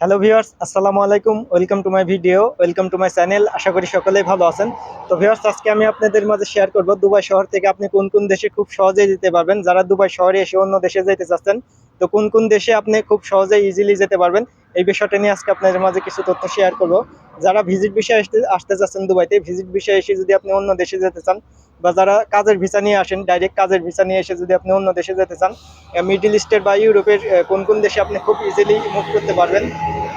Hello viewers আসসালামু আলাইকুম welcome to my video welcome to my channel আশা করি সকলেই ভালো আছেন। তো ভিউয়ার্স আজকে আমি আপনাদের মাঝে শেয়ার করব দুবাই শহর থেকে আপনি কোন কোন দেশে খুব সহজেই যেতে পারবেন। যারা দুবাই শহরে এসে অন্য দেশে যেতে চাচ্ছেন, তো কোন কোন দেশে আপনি খুব সহজেই ইজিলি যেতে পারবেন, এই বিষয়টা নিয়ে আজকে আপনাদের মাঝে কিছু তথ্য শেয়ার করব। যারা ভিজিট বিষয়ে আসতে আসতে চাচ্ছেন দুবাইতে ভিজিট বিষয়ে এসে যদি আপনি অন্য দেশে যেতে চান বা যারা কাজের ভিসা নিয়ে আসেন ডাইরেক্ট কাজের ভিসা নিয়ে এসে যদি আপনি অন্য দেশে যেতে চান মিডল ইস্টের বা ইউরোপের কোন কোন দেশে আপনি খুব ইজিলি মুভ করতে পারবেন।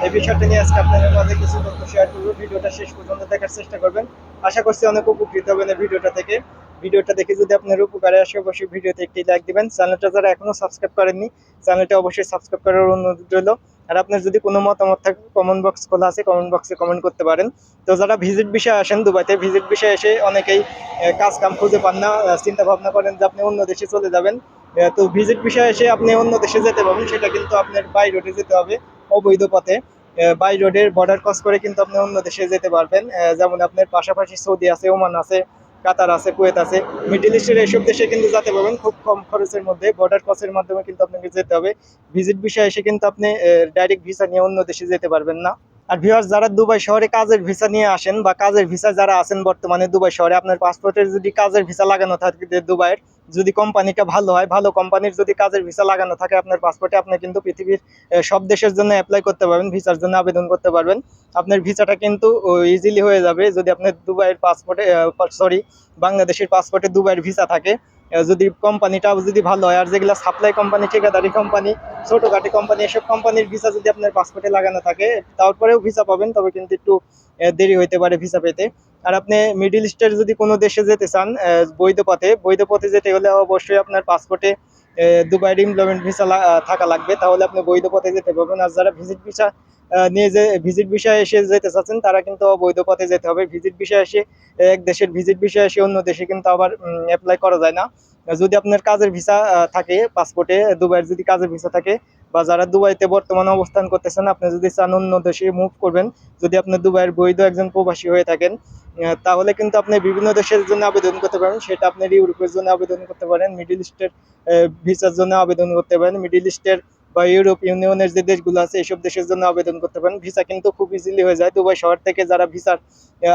এই বিষয়টা নিয়ে আজকে আপনাদের মাঝে কিছু তথ্য শেয়ার করব। ভিডিওটা শেষ পর্যন্ত দেখার চেষ্টা করবেন। আশা করছি অনেক উপকৃত হবেন এই ভিডিওটা থেকে। ভিডিওটা দেখে যদি আপনার উপকারে আসে, অবশ্যই ভিডিওতে একটি লাইক দিবেন। চ্যানেলটা যারা এখনও সাবস্ক্রাইব করেননি, চ্যানেলটা অবশ্যই সাবস্ক্রাইব করার অনুরোধ রইল। আর আপনার যদি কোনো মতামত থাকে কমেন্ট বক্স খোলা আছে কমেন্ট বক্সে কমেন্ট করতে পারেন। তো যারা ভিজিট বিষয়ে আসেন দুবাইতে ভিজিট বিষয়ে এসে অনেকেই কাজ কাম খুঁজে পান না চিন্তা ভাবনা করেন যে আপনি অন্য দেশে চলে যাবেন। তো ভিজিট বিষয়ে এসে আপনি অন্য দেশে যেতে পারবেন, সেটা কিন্তু আপনার বাই রোডে যেতে হবে, অবৈধ পথে। বাই রোডের বর্ডার ক্রস করে কিন্তু আপনি অন্য দেশে যেতে পারবেন। যেমন আপনার পাশাপাশি সৌদি আছে, ওমান আছে কাতার আছে, কুয়েত আছে, মিডিল ইস্টের এইসব দেশে কিন্তু যেতে পারবেন, খুব কম খরচের মধ্যে বর্ডার ক্রসের মাধ্যমে কিন্তু আপনাকে যেতে হবে। ভিজিট বিষয়ে এসে কিন্তু আপনি ডাইরেক্ট ভিসা নিয়ে অন্য দেশে যেতে পারবেন না। আর ভিউয়ার্স যারা দুবাই শহরে কাজের ভিসা নিয়ে আসেন বা কাজের ভিসা যারা আছেন বর্তমানে দুবাই শহরে, আপনার পাসপোর্টের যদি কাজের ভিসা লাগানো থাকে দুবাইয়ের যদি কোম্পানিটা ভালো হয়, ভালো কোম্পানির যদি কাজের ভিসা লাগানো থাকে আপনার পাসপোর্টে আপনি কিন্তু পৃথিবীর সব দেশের জন্য অ্যাপ্লাই করতে পারবেন ভিসার জন্য আবেদন করতে পারবেন। আপনার ভিসাটা কিন্তু ইজিলি হয়ে যাবে যদি আপনার দুবাইয়ের পাসপোর্টে সরি বাংলাদেশের পাসপোর্টে দুবাইয়ের ভিসা থাকে। যদি কোম্পানিটা যদি ভালো হয়, আর যেগুলো সাপ্লাই কোম্পানি ঠিকাদারি কোম্পানি ছোটোখাটো কোম্পানি এসব কোম্পানির ভিসা যদি আপনার পাসপোর্টে লাগানো থাকে তারপরেও ভিসা পাবেন, তবে কিন্তু একটু দেরি হইতে পারে ভিসা পেতে। আর আপনি মিডিল ইস্টের যদি কোনো দেশে যেতে চান বৈধ পথে বৈধ পথে যেতে হলে অবশ্যই আপনার পাসপোর্টে দুবাইয়ের এমপ্লয়মেন্ট ভিসা থাকা লাগবে। তাহলে আপনি বৈধ পথে যেতে পারবেন। আর যারা ভিজিট ভিসা নিয়ে যে, ভিজিট বিষয়ে এসে যেতে চাচ্ছেন, তারা কিন্তু অবৈধ পথে যেতে হবে। ভিজিট বিষয়ে এসে এক দেশের ভিজিট বিষয়ে এসে অন্য দেশে কিন্তু আবার অ্যাপ্লাই করা যায় না। যদি আপনার কাজের ভিসা থাকে পাসপোর্টে দুবাইয়ের যদি কাজের ভিসা থাকে, বা যারা দুবাইতে বর্তমানে অবস্থান করতেছেন, আপনি যদি চান অন্য দেশে মুভ করবেন, যদি আপনি দুবাইয়ের বৈধ একজন প্রবাসী হয়ে থাকেন তাহলে কিন্তু আপনি বিভিন্ন দেশের জন্য আবেদন করতে পারেন। সেটা আপনি ইউরোপের জন্য আবেদন করতে পারেন, মিডিল ইস্টের ভিসার জন্য আবেদন করতে পারেন, মিডিল ইস্টের বা ইউরোপ ইউনিয়নের যে দেশগুলো আছে এইসব দেশের জন্য আবেদন করতে পারেন। ভিসা কিন্তু খুব ইজিলি হয়ে যায়। দুবাই শহর থেকে যারা ভিসার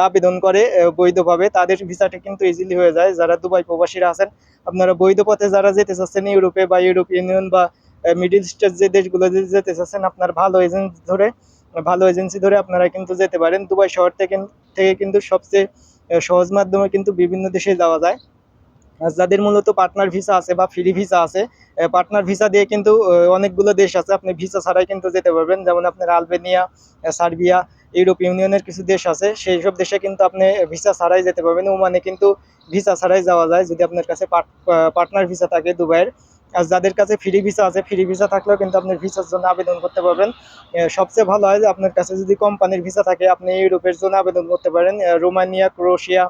আবেদন করে বৈধভাবে, তাদের ভিসাটা কিন্তু ইজিলি হয়ে যায়। যারা দুবাই প্রবাসীরা আছেন, আপনারা বৈধ পথে যারা যেতে চাচ্ছেন, ইউরোপে বা ইউরোপ ইউনিয়ন বা মিডিল ইস্টের যে দেশগুলো যেতে চাচ্ছেন, আপনার ভালো এজেন্ট ধরে, ভালো এজেন্সি ধরে আপনারা কিন্তু যেতে পারেন। দুবাই শহর থেকে থেকে কিন্তু সবচেয়ে সহজ মাধ্যমে কিন্তু বিভিন্ন দেশে যাওয়া যায়। যাদের মূলত পার্টনার ভিসা আছে বা ফ্রি ভিসা আছে পার্টনার ভিসা দিয়ে কিন্তু অনেকগুলো দেশ আছে। আপনি ভিসা ছাড়াই কিন্তু যেতে পারবেন। যেমন আপনার আলবেনিয়া সার্বিয়া, ইউরোপ ইউনিয়নের কিছু দেশ আছে। সেই সব দেশে কিন্তু আপনি ভিসা ছাড়াই যেতে পারবেন। ওমানে কিন্তু ভিসা ছাড়াই যাওয়া যায়। যদি আপনার কাছে পার্টনার ভিসা থাকে দুবাইয়ের যাদের কাছে ফ্রি ভিসা আছে ফ্রি ভিসা থাকলেও কিন্তু আপনি ভিসার জন্য আবেদন করতে পারবেন। সবচেয়ে ভালো হয় যে আপনার কাছে যদি কোম্পানির ভিসা থাকে আপনি ইউরোপের জন্য আবেদন করতে পারেন। রোমানিয়া ক্রোয়েশিয়া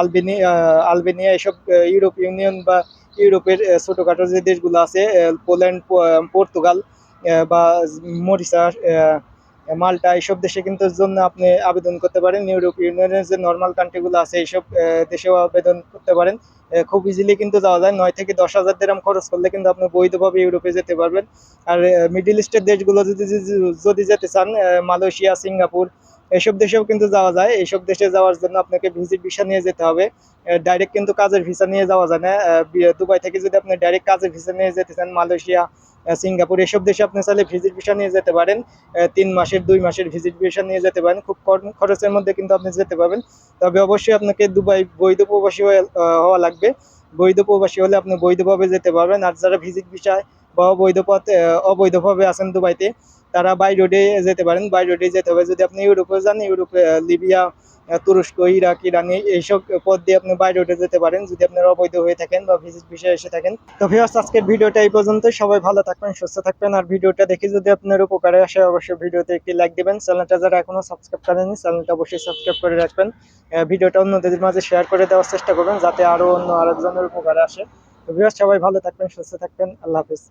আলবেনিয়া আলবেনিয়া এসব ইউরোপ ইউনিয়ন বা ইউরোপের ছোটোখাটো যে দেশগুলো আছে পোল্যান্ড পর্তুগাল বা মরিশাস আহ, মাল্টা এইসব দেশে কিন্তু জন্য আপনি আবেদন করতে পারেন। ইউরোপ ইউনিয়নের যে নর্মাল কান্ট্রিগুলো আছে এইসব দেশেও আবেদন করতে পারেন। খুব ইজিলি কিন্তু যাওয়া যায়। নয় থেকে দশ হাজার দেরাম খরচ করলে কিন্তু আপনি বৈধভাবে ইউরোপে যেতে পারবেন। আর মিডিল ইস্টের দেশগুলো যদি, যদি- যেতে চান মালয়েশিয়া, সিঙ্গাপুর এইসব দেশেও কিন্তু যাওয়া যায়। এইসব দেশে যাওয়ার জন্য আপনাকে ভিজিট ভিসা নিয়ে যেতে হবে। ডাইরেক্ট কিন্তু কাজের ভিসা নিয়ে যাওয়া যায় না। দুবাই থেকে যদি আপনি ডাইরেক্ট কাজের ভিসা নিয়ে যেতে চান, মালয়েশিয়া সিঙ্গাপুর, এসব দেশে আপনি চাইলে ভিজিট ভিসা নিয়ে যেতে পারেন। তিন মাসের, দুই মাসের ভিজিট ভিসা নিয়ে যেতে পারেন। খুব কম খরচের মধ্যে কিন্তু আপনি যেতে পারবেন। তবে অবশ্যই আপনাকে দুবাই বৈধ প্রবাসী হওয়া লাগবে। বৈধ প্রবাসী হলে আপনি বৈধভাবে যেতে পারবেন। আর যারা ভিজিট ভিসায় বা অবৈধ পথে অবৈধভাবে আছেন দুবাইতে তারা বাই রোডে যেতে পারেন বাই রোডে যেতে হবে। যদি আপনি ইউরোপে যান, ইউরোপে লিবিয়া তুরস্ক, ইরাক, ইরান এইসব পথ দিয়ে আপনি বাই রোডে যেতে পারেন। যদি আপনারা অবৈধ হয়ে থাকেন বা ভিজিট বিষয়ে এসে থাকেন। তো ভিউয়ার্স আজকের ভিডিওটা এই পর্যন্ত সবাই ভালো থাকবেন, সুস্থ থাকবেন। আর ভিডিওটা দেখে যদি আপনার উপকারে আসে, অবশ্যই ভিডিওতে একটি লাইক দিবেন। চ্যানেলটা যারা এখনও সাবস্ক্রাইব করেনি চ্যানেলটা অবশ্যই সাবস্ক্রাইব করে রাখবেন। ভিডিওটা অন্যদের মাঝে শেয়ার করে দেওয়ার চেষ্টা করবেন, যাতে আরও অন্য আরেকজনের উপকারে আসে। তো ভিউয়ার্স সবাই ভালো থাকবেন, সুস্থ থাকবেন। আল্লাহ হাফিজ।